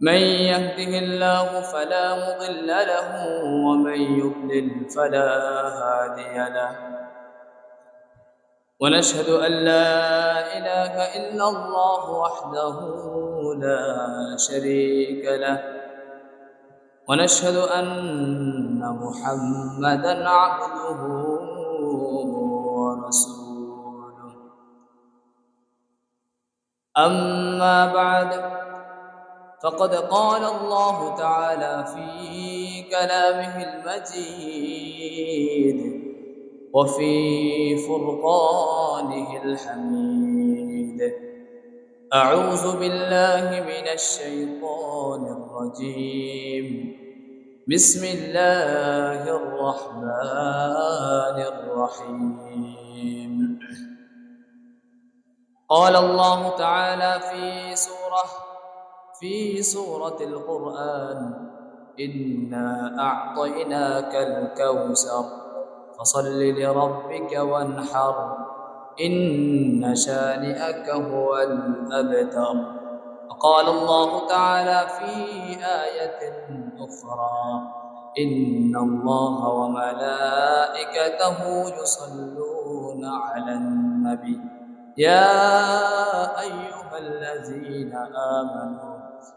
من يهده الله فلا مضل له ومن يضلل فلا هادي له. ونشهد أن لا إله إلا الله وحده لا شريك له. ونشهد أن محمدا عبده ورسوله. أما بعد فقد قال الله تعالى في كلامه المجيد وفي فرقانه الحميد. أعوذ بالله من الشيطان الرجيم. بسم الله الرحمن الرحيم. قال الله تعالى في سورة في سورة القرآن إنا أعطيناك الكوثر فصل لربك وانحر إن شانئك هو الأبتر. وقال الله تعالى في آية أخرى إن الله وملائكته يصلون على النبي. يا أيها الذين آمنوا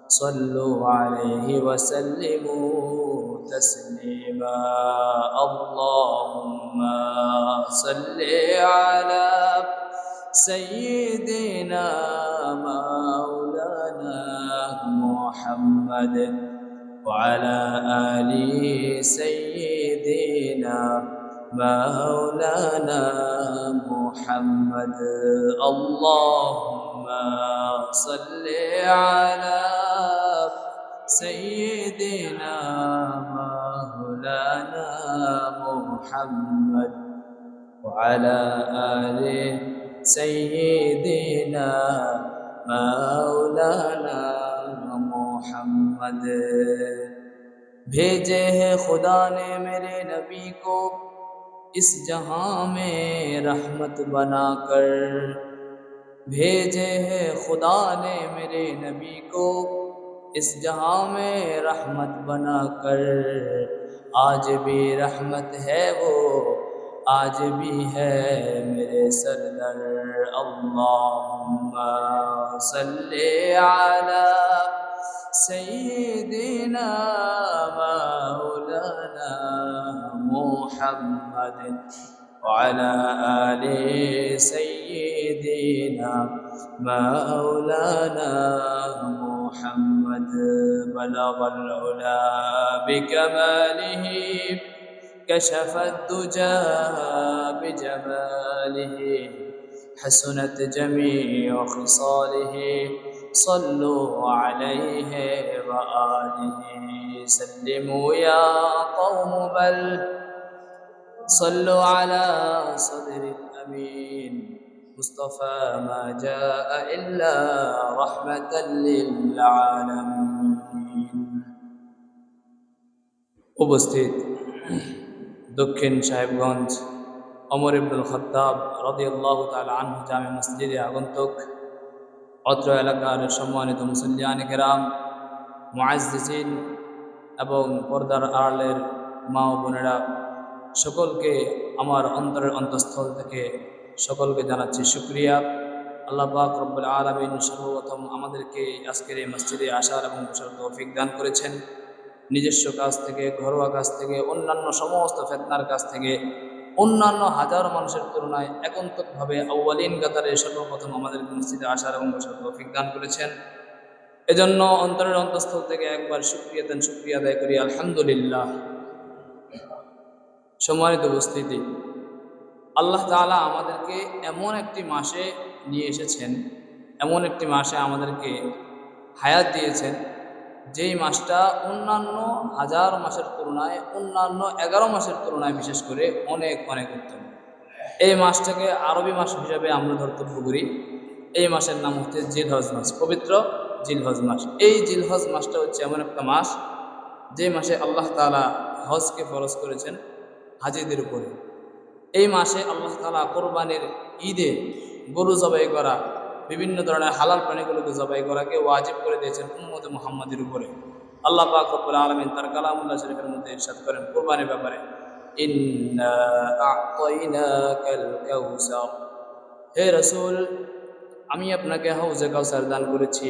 صلوا عليه وسلموا تسليما. اللهم صل على سيدنا مولانا محمد وعلى آل سيدنا مولانا محمد. اللهم صل على سيدنا مولانا محمد وعلى آل سيدنا مولانا محمد. بھیجے ہیں خدا نے میرے نبی کو اس جہاں میں رحمت بنا کر بھیجے ہے خدا نے میرے نبی کو، اس جہاں میں رحمت بنا کر۔ آج بھی رحمت ہے وہ، آج بھی ہے میرے سردر۔ اللہم صلی علی سیدنا مولانا محمد۔ وعلى آل سيدنا مولانا محمد بلغ العلا بكماله كشف الدجى بجماله حسنت جميع خصاله صلوا عليه وآله سلموا يا قوم بل صلوا على صدر الأمين مصطفى ما جاء إلا رحمة للعالمين উপস্থিত দক্ষিণ সাহেবগঞ্জ অমর ইবনুল খত্তাব রদিয়াল্লাহ তাল আনহু জামে মসজিদে আগন্তুক অত্র এলাকার সম্মানিত মুসলিয়ান কেরাম মুআজ্জিজিন এবং পর্দার আড়ালের মা ও বোনেরা সকলকে আমার অন্তরের অন্তঃস্থল থেকে সকলকে জানাচ্ছি শুক্রিয়া। আল্লাহ পাক রব্বুল আলমিন সর্বপ্রথম আমাদেরকে আজকের এই মসজিদে আসার এবং বসার তৌফিক দান করেছেন। নিজস্ব কাজ থেকে, ঘরোয়া কাজ থেকে, অন্যান্য সমস্ত ফেতনার কাছ থেকে, অন্যান্য হাজার মানুষের তুলনায় একন্তকভাবে আউ্বালিন গাতারে সর্বপ্রথম আমাদের মসজিদে আসার এবং বসার তৌফিক দান করেছেন। এজন্য অন্তরের অন্তঃস্থল থেকে একবার শুক্রিয়া দেন, শুক্রিয়া আদায় করি। আলহামদুলিল্লাহ। সম্মানিত উপস্থিতি। আল্লাহ তাআলা আমাদেরকে এমন একটি মাসে নিয়ে এসেছেন, এমন একটি মাসে আমাদেরকে হায়াত দিয়েছেন, যেই মাসটা অন্যান্য হাজার মাসের তুলনায়, অন্যান্য এগারো মাসের তুলনায় বিশেষ করে অনেক অনেক উত্তম। এই মাসটাকে আরবি মাস হিসাবে আমরা ধর্তব্য করি। এই মাসের নাম হচ্ছে জিলহজ মাস, পবিত্র জিলহজ মাস। এই জিলহজ মাসটা হচ্ছে এমন একটা মাস, যে মাসে আল্লাহ তালা হজকে ফরজ করেছেন। হাজিদের উপরে। এই মাসে আল্লাহ তালা কোরবানির ঈদে গরু জবাই করা, বিভিন্ন ধরনের হালাল প্রাণীগুলোকে জবাই করাকে ওয়াজিব করে দিয়েছেন উম্মদ মুহাম্মাদের উপরে। আল্লাহ পাক রব্বুল আলমিন তার কালামুল্লাহ শরীফের মধ্যে ইরশাদ করেন কোরবানির ব্যাপারে। হে রসুল, আমি আপনাকে হাউজে কাউসার দান করেছি।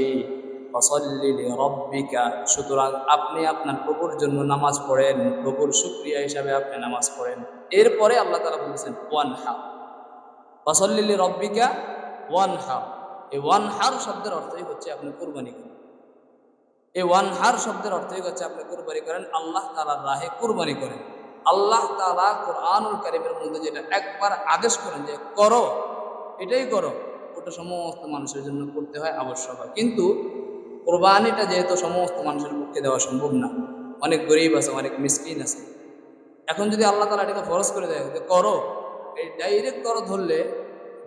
রব্বিকা সুতরাং আপনি আপনার প্রভুর জন্য নামাজ পড়েন, প্রভুর শুক্রিয়া হিসাবে আপনি নামাজ পড়েন। এরপরে আল্লাহ তালা বলেছেন ওয়ান হা ফসল্লি রব্বিকা ওয়ান হা এই ওয়ান হার শব্দের অর্থই হচ্ছে আপনি কোরবানি করেন। এই ওয়ান হার শব্দের অর্থই হচ্ছে আপনি কোরবানি করেন, আল্লাহ তালার রাহে কোরবানি করেন। আল্লাহ তালা কোরআনুল কারিমের মধ্যে যেটা একবার আদেশ করেন যে করো, এটাই করো, ওটা সমস্ত মানুষের জন্য করতে হয়, আবশ্যক কিন্তু কোরবানিটা যেহেতু সমস্ত মানুষের পক্ষে দেওয়া সম্ভব না, অনেক গরিব আছে, অনেক মিসকিন আছে। এখন যদি আল্লাহ তালা এটাকে ফরজ করে দেয়, যে করো, এই ডাইরেক্ট করো ধরলে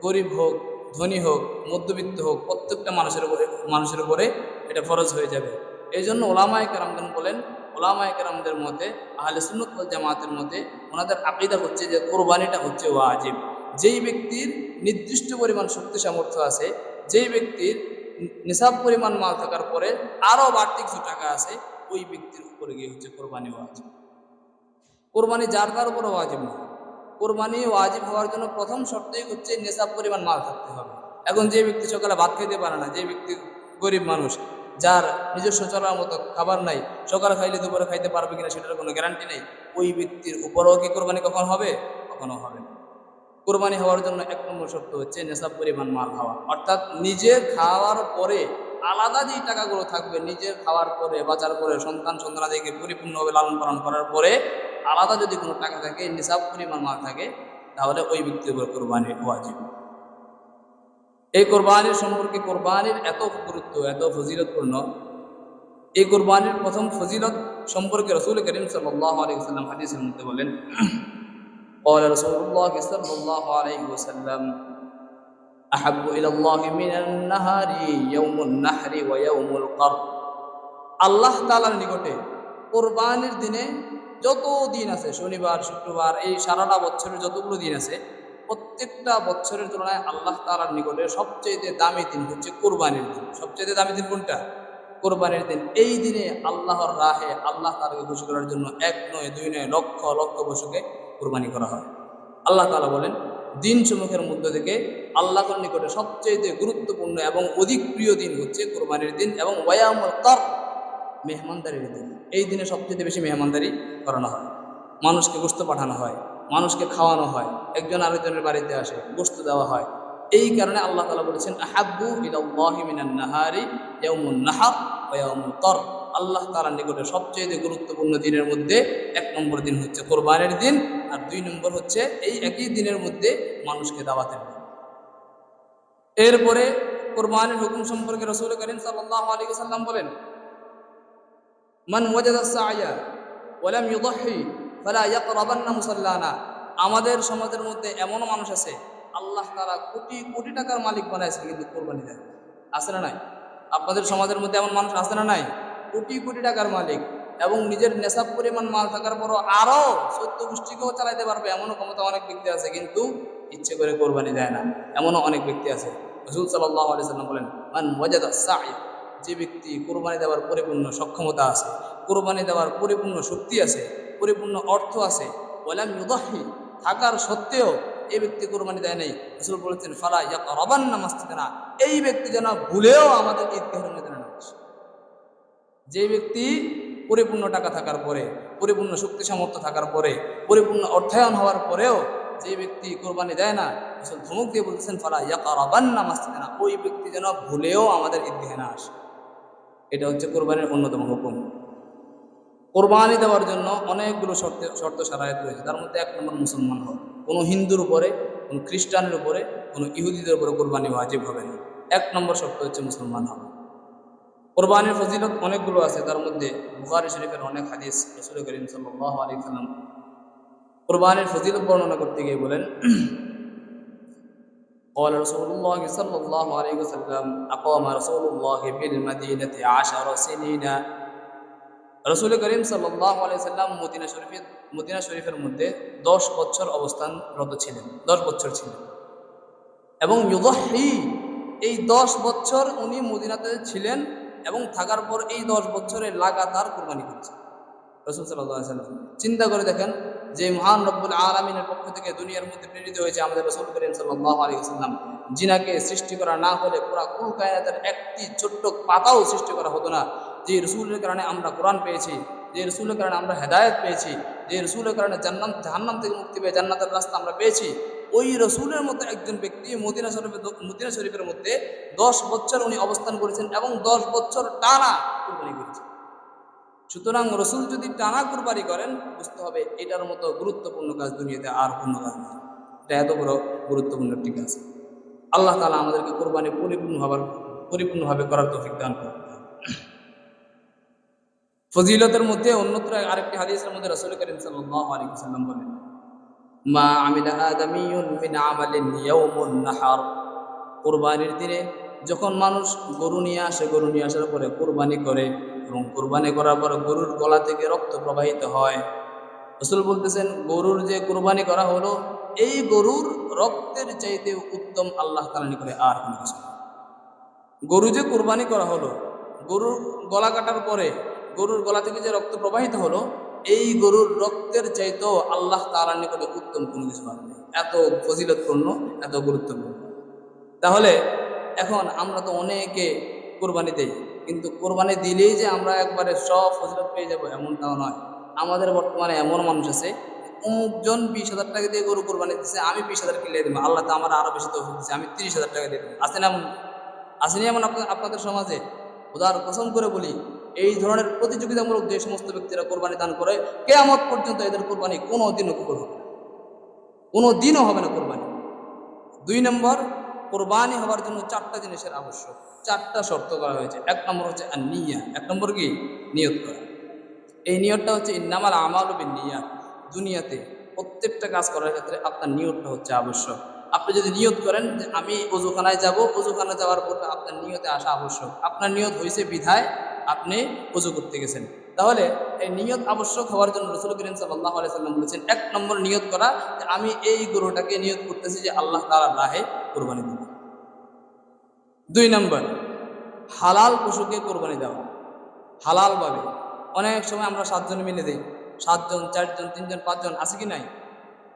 গরিব হোক, ধনী হোক, মধ্যবিত্ত হোক, প্রত্যেকটা মানুষের উপরে মানুষের উপরে এটা ফরজ হয়ে যাবে। এই জন্য ওলামায় কেরামগণ বলেন, ওলামায় কেরামদের মতে, আহলে সুন্নত জামাতের মতে, ওনাদের আকিদা হচ্ছে যে কোরবানিটা হচ্ছে ওয়াজিব। যেই ব্যক্তির নির্দিষ্ট পরিমাণ শক্তি সামর্থ্য আছে, যেই ব্যক্তির নিসাব পরিমাণ মাল থাকার পরে আরও বাড়তি কিছু টাকা আছে, ওই ব্যক্তির উপরে গিয়ে হচ্ছে কোরবানি ওয়াজিব। কোরবানি যার কার উপরে ওয়াজিব না। কোরবানি ওয়াজিব হওয়ার জন্য প্রথম শর্তই হচ্ছে নেশাব পরিমাণ মাল থাকতে হবে। এখন যে ব্যক্তি সকালে ভাত খেতে পারে না, যে ব্যক্তি গরিব মানুষ, যার নিজস্ব চলার মতো খাবার নাই, সকালে খাইলে দুপুরে খাইতে পারবে কিনা সেটার কোনো গ্যারান্টি নেই, ওই ব্যক্তির উপরেও কি কোরবানি কখন হবে? কখনো হবে কোরবানি হওয়ার জন্য এক নম্বর শর্ত হচ্ছে নেশাব পরিমাণ মাল খাওয়া। অর্থাৎ নিজের খাওয়ার পরে আলাদা যেই টাকাগুলো থাকবে, নিজের খাওয়ার পরে বাজার করে সন্তান সন্তানাদিকে পরিপূর্ণভাবে লালন পালন করার পরে আলাদা যদি কোনো টাকা থাকে নিসাব পরিমাণ মাল থাকে, তাহলে ওই ব্যক্তির উপর কোরবানি ওয়াজিব। এই কোরবানির সম্পর্কে কোরবানির এত গুরুত্ব, এত ফজিলতপূর্ণ। এই কোরবানির প্রথম ফজিলত সম্পর্কে রসুল করিম সাল্লাহ আলাইসাল্লাম হাদিসের মধ্যে বলেন قال رسول الله صلى الله عليه وسلم أحب إلى الله من النهار يوم النحر ويوم القرب আল্লাহ তালার নিকটে কোরবানির দিনে যত দিন আছে শনিবার শুক্রবার এই সারাটা বছরের যতগুলো দিন আছে প্রত্যেকটা বছরের তুলনায় আল্লাহ তালার নিকটে সবচেয়ে দামি দিন হচ্ছে কোরবানির দিন সবচেয়ে দামি দিন কোনটা কোরবানির দিন এই দিনে আল্লাহর রাহে আল্লাহ তালাকে খুশি করার জন্য এক নয় দুই নয় লক্ষ লক্ষ পশুকে কোরবানি করা হয়। আল্লাহ তালা বলেন, দিন সমূহের মধ্য থেকে আল্লাহর নিকটে সবচেয়ে গুরুত্বপূর্ণ এবং অধিক প্রিয় দিন হচ্ছে কোরবানির দিন এবং ওয়ায়ামুল কর মেহমানদারির দিন। এই দিনে সবচেয়ে বেশি মেহমানদারি করানো হয়। মানুষকে গোস্ত পাঠানো হয়, মানুষকে খাওয়ানো হয়, একজন আরেকজনের বাড়িতে আসে গোস্ত দেওয়া হয়। এই কারণে আল্লাহ তালা বলেছেন, আহাব্বু ইলাল্লাহি মিনান নাহারি ইয়াউমুন নাহার ওয়া কর আল্লাহ তালার নিকটে সবচেয়ে গুরুত্বপূর্ণ দিনের মধ্যে এক নম্বর দিন হচ্ছে কোরবানের দিন, আর দুই নম্বর হচ্ছে এই একই দিনের মধ্যে মানুষকে দাওয়াতের দিন। এরপরে কোরবানের হুকুম সম্পর্কে রসুল করিম সাল্লাহ আলী সাল্লাম বলেন, মান ইয়াকরাবান্না মুসাল্লানা। আমাদের সমাজের মধ্যে এমনও মানুষ আছে, আল্লাহ তারা কোটি কোটি টাকার মালিক বানাইছে কিন্তু কোরবানি দেয় আছে না নাই? আপনাদের সমাজের মধ্যে এমন মানুষ আছে না নাই? কোটি কোটি টাকার মালিক এবং নিজের নেশাব পরিমাণ মাল থাকার পরও আরও সত্য গোষ্ঠীকেও চালাইতে পারবে এমনও ক্ষমতা অনেক ব্যক্তি আছে, কিন্তু ইচ্ছে করে কোরবানি দেয় না। এমনও অনেক ব্যক্তি আছে। রসুল সাল্লাহ আলি সাল্লাম বলেন, মান ওয়াজাদা সাই যে ব্যক্তি কোরবানি দেওয়ার পরিপূর্ণ সক্ষমতা আছে, কোরবানি দেওয়ার পরিপূর্ণ শক্তি আছে, পরিপূর্ণ অর্থ আছে ওলাম থাকার সত্ত্বেও এই ব্যক্তি কোরবানি দেয় নাই। রসুল বলেছেন, ফালা ইয়া রবান নামাজ না এই ব্যক্তি যেন ভুলেও আমাদের না আসে যে ব্যক্তি পরিপূর্ণ টাকা থাকার পরে, পরিপূর্ণ শক্তি সামর্থ্য থাকার পরে, পরিপূর্ণ অর্থায়ন হওয়ার পরেও যে ব্যক্তি কোরবানি দেয় না আসলে ধমক দিয়ে বলতেছেন, ফালা ইয়াকারাবান্না মাসজিদে না ওই ব্যক্তি যেন ভুলেও আমাদের ঈদগাহে না আসে। এটা হচ্ছে কোরবানির অন্যতম হুকুম। কোরবানি দেওয়ার জন্য অনেকগুলো শর্ত শর্ত সারায়ত রয়েছে। তার মধ্যে এক নম্বর মুসলমান হওয়া। কোনো হিন্দুর উপরে, কোনো খ্রিস্টানের উপরে, কোনো ইহুদিদের উপরে কোরবানি ওয়াজিব হবে না। এক নম্বর শর্ত হচ্ছে মুসলমান হওয়া। কোরবানির ফজিলত অনেকগুলো আছে তার মধ্যে বুখারি শরীফের অনেক হাদিস রসুল করিম সাল্লাহ আলী সাল্লাম কোরবানির ফজিলত বর্ণনা করতে গিয়ে বলেন قال رسول الله صلى الله عليه وسلم أقام رسول الله بالمدينة عشر سنين রসুল করিম সাল্লাহ আলাইসাল্লাম মদিনা শরীফের মদিনা শরীফের মধ্যে দশ বছর অবস্থানরত ছিলেন দশ বছর ছিলেন এবং ইউদহি এই দশ বছর উনি মদিনাতে ছিলেন এবং থাকার পর এই দশ বছরে লাগাতার কোরবানি করছে। রসুল সাল্লাম চিন্তা করে দেখেন যে মহান রব্বুল আলমিনের পক্ষ থেকে দুনিয়ার মধ্যে প্রেরিত হয়েছে আমাদের রসুল করিম সাল্লাহ আলী সাল্লাম। জিনাকে সৃষ্টি করা না হলে পুরা কুল কায়নাতের একটি ছোট্ট পাতাও সৃষ্টি করা হতো না। যে রসুলের কারণে আমরা কোরআন পেয়েছি, যে রসুলের কারণে আমরা হেদায়ত পেয়েছি, যে রসুলের কারণে জান্নাত, জাহান্নাম থেকে মুক্তি পেয়ে জান্নাতের রাস্তা আমরা পেয়েছি ওই রসুলের মতো একজন ব্যক্তি মদিনা শরীফের মদিনা শরীফের মধ্যে দশ বছর উনি অবস্থান করেছেন এবং দশ বছর টানা কুরবানি করেছেন। সুতরাং রসুল যদি টানা কুরবানি করেন, বুঝতে হবে এটার মতো গুরুত্বপূর্ণ কাজ দুনিয়াতে আর কোনো কাজ নেই। এটা এত বড় গুরুত্বপূর্ণ একটি কাজ। আল্লাহ তালা আমাদেরকে কোরবানি পরিপূর্ণ হবার পরিপূর্ণভাবে করার তৌফিক দান করুন। ফজিলতের মধ্যে অন্যত্র আরেকটি হাদিসের মধ্যে রসুল করিম ওয়াসাল্লাম বলেন মা আমিলা আদামিয়ুন মিন আমালিন ইয়াউমুন নাহার। কুরবানির দিনে যখন মানুষ গরু নিয়ে আসে, গরু নিয়ে আসার পরে কুরবানি করে এবং কুরবানি করার পর গরুর গলা থেকে রক্ত প্রবাহিত হয়। রসুল বলতেছেন, গরুর যে কুরবানি করা হলো, এই গরুর রক্তের চাইতে উত্তম আল্লাহ তালা নিকটে আর কোনো কিছু গরু যে কুরবানি করা হলো, গরুর গলা কাটার পরে, গরুর গলা থেকে যে রক্ত প্রবাহিত হলো এই গরুর রক্তের চাইতেও আল্লাহ তালার নিকটে উত্তম কোনো কিছু আর নেই এত ফজিলতপূর্ণ, এত গুরুত্বপূর্ণ। তাহলে এখন আমরা তো অনেকে কোরবানি দেই, কিন্তু কোরবানি দিলেই যে আমরা একবারে সব ফজিলত পেয়ে যাব এমনটাও নয়। আমাদের বর্তমানে এমন মানুষ আছে, অমুকজন বিশ হাজার টাকা দিয়ে গরু কোরবানি দিচ্ছে আমি বিশ হাজার কিনে দেবো, আল্লাহ তো আমার আরও বেশি তৌফিক দিচ্ছে আমি তিরিশ হাজার টাকা দিয়ে দেবো। আসেন এমন? আসেনি এমন আপনাদের সমাজে? উদার কসম করে বলি এই ধরনের প্রতিযোগিতামূলক যে সমস্ত ব্যক্তিরা কোরবানি দান করে, কেয়ামত পর্যন্ত এদের কোরবানি কোনো দিনও কবুল হবে কোনো দিনও হবে না কোরবানি। দুই নম্বর, কোরবানি হওয়ার জন্য চারটা জিনিসের আবশ্যক। চারটা শর্ত করা হয়েছে। এক নম্বর হচ্ছে নিয়া এক নম্বর কি? নিয়ত করা। এই নিয়তটা হচ্ছে ইন্নামাল আমাল নিয়া দুনিয়াতে প্রত্যেকটা কাজ করার ক্ষেত্রে আপনার নিয়তটা হচ্ছে আবশ্যক। আপনি যদি নিয়ত করেন যে আমি অজুখানায় যাব অজুখানায় যাওয়ার পর আপনার নিয়তে আসা আবশ্যক। আপনার নিয়ত হয়েছে বিধায় আপনি অজু করতে গেছেন। তাহলে এই নিয়ত আবশ্যক হওয়ার জন্য রসুল করিম সাল্লাহ সাল্লাম বলেছেন, এক নম্বর নিয়ত করা যে আমি এই গরুটাকে নিয়ত করতেছি যে আল্লাহ তালা রাহে কোরবানি দেব। দুই নম্বর, হালাল পশুকে কোরবানি দেওয়া। হালালভাবে অনেক সময় আমরা সাতজন মিলে দিই। সাতজন, চারজন, তিনজন, পাঁচজন আছে কি নাই?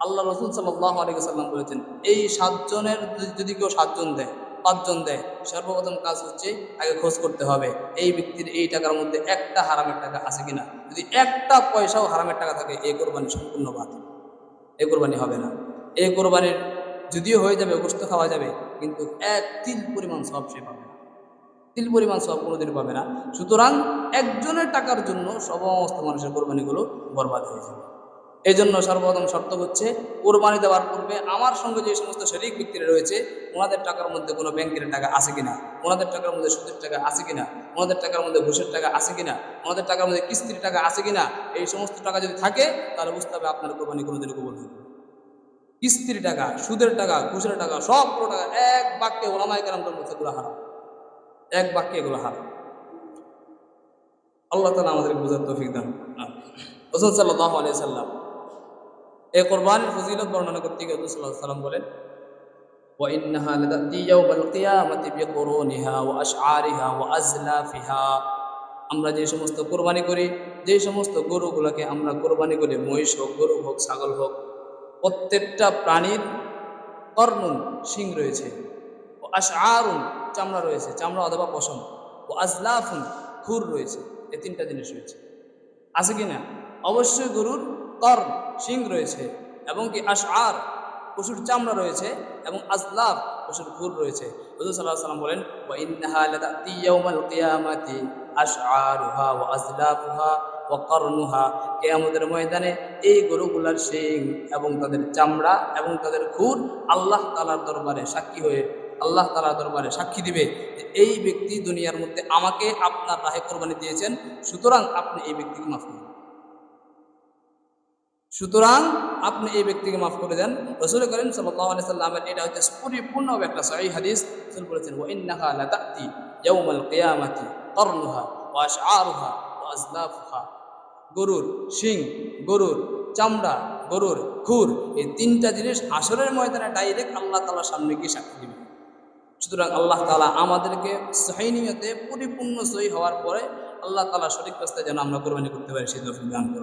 আল্লাহ রসুল সাল্লাহ আলিয়াল্লাম বলেছেন, এই সাতজনের যদি কেউ সাতজন দেয় পাঁচজন দেয়। সর্বপ্রথম কাজ হচ্ছে আগে খোঁজ করতে হবে, এই ব্যক্তির এই টাকার মধ্যে একটা হারামের টাকা আছে কিনা। যদি একটা পয়সাও হারামের টাকা থাকে, এই কোরবানি সম্পূর্ণ বাদ এই কোরবানি হবে না। এই কোরবানির যদিও হয়ে যাবে গোস্ত খাওয়া যাবে, কিন্তু এক তিল পরিমাণ সব সে পাবে না। তিল পরিমাণ সব কোনোদিন পাবে না। সুতরাং একজনের টাকার জন্য সমস্ত মানুষের কোরবানিগুলো বরবাদ হয়ে যাবে। এই জন্য সর্বপ্রথম শর্ত হচ্ছে কোরবানি দেওয়ার পূর্বে আমার সঙ্গে যে সমস্ত শরিক ব্যক্তিরা রয়েছে, ওনাদের টাকার মধ্যে কোনো ব্যাংকের টাকা আছে কিনা? ওনাদের টাকার মধ্যে সুদের টাকা আছে কিনা? ওনাদের টাকার মধ্যে ঘুষের টাকা আছে কিনা? ওনাদের টাকার মধ্যে কিস্তির টাকা আছে কিনা? এই সমস্ত টাকা যদি থাকে, তাহলে বুঝতে হবে আপনার কোরবানি কোনোদিন কবল হবে। কিস্তির টাকা, সুদের টাকা, ঘুষের টাকা সবগুলো টাকা, এক বাক্যে ওলামাই কালামটার মধ্যে এগুলো হারাম। এক বাক্যে এগুলো হারাম। আল্লাহ তালা আমাদের বোঝার তৌফিক দান রসুল সাল্লাহ আলিয়া সাল্লাম এই কোরবানির ফজিলত বর্ণনা করতে গিয়ে রসুল সাল্লাহ সাল্লাম বলেন وإنها لتأتي يوم القيامة بقرونها وأشعارها وأزلافها আমরা যে সমস্ত কোরবানি করি যে সমস্ত গরুগুলোকে আমরা কোরবানি করি মহিষ হোক গরু হোক ছাগল হোক প্রত্যেকটা প্রাণীর কর্নুন শিং রয়েছে ও আশআরুন চামড়া রয়েছে চামড়া অথবা পশম ও আজলাফুন খুর রয়েছে এই তিনটা জিনিস রয়েছে আছে কি না অবশ্যই গরুর কর্ন শিং রয়েছে এবং কি আশআর, পশুর চামড়া রয়েছে এবং আজলাফ পশুর খুর রয়েছে। হুজুর আলাইহি সাল্লাম বলেন কিয়ামতের ময়দানে এই গরুগুলার শিং এবং তাদের চামড়া এবং তাদের খুর আল্লাহ তাআলার দরবারে সাক্ষী হয়ে, আল্লাহ তালার দরবারে সাক্ষী দিবে এই ব্যক্তি দুনিয়ার মধ্যে আমাকে আপনার রাহে কোরবানি দিয়েছেন, সুতরাং আপনি এই ব্যক্তিকে মাফ করুন। সুতরাং আপনি এই ব্যক্তিকে মাফ করে দেন। রসুল করিম সাল্লাহ সাল্লামের এটা হচ্ছে পরিপূর্ণভাবে একটা সহি হাদিস। রসুল বলেছেন ও ইন্নাহা ইয়াউমাল কিয়ামাতি করনুহা ওয়া আশআরুহা ওয়া আজলাফুহা। গরুর শিং, গরুর চামড়া, গরুর খুর, এই তিনটা জিনিস আসরের ময়দানে ডাইরেক্ট আল্লাহ তালার সামনে গিয়ে সাক্ষী দিবে। সুতরাং আল্লাহ তালা আমাদেরকে সহিনিয়তে পরিপূর্ণ সহি হওয়ার পরে আল্লাহ তালা সঠিক রাস্তায় যেন আমরা কোরবানি করতে পারি, সেই দফিক দান করুন।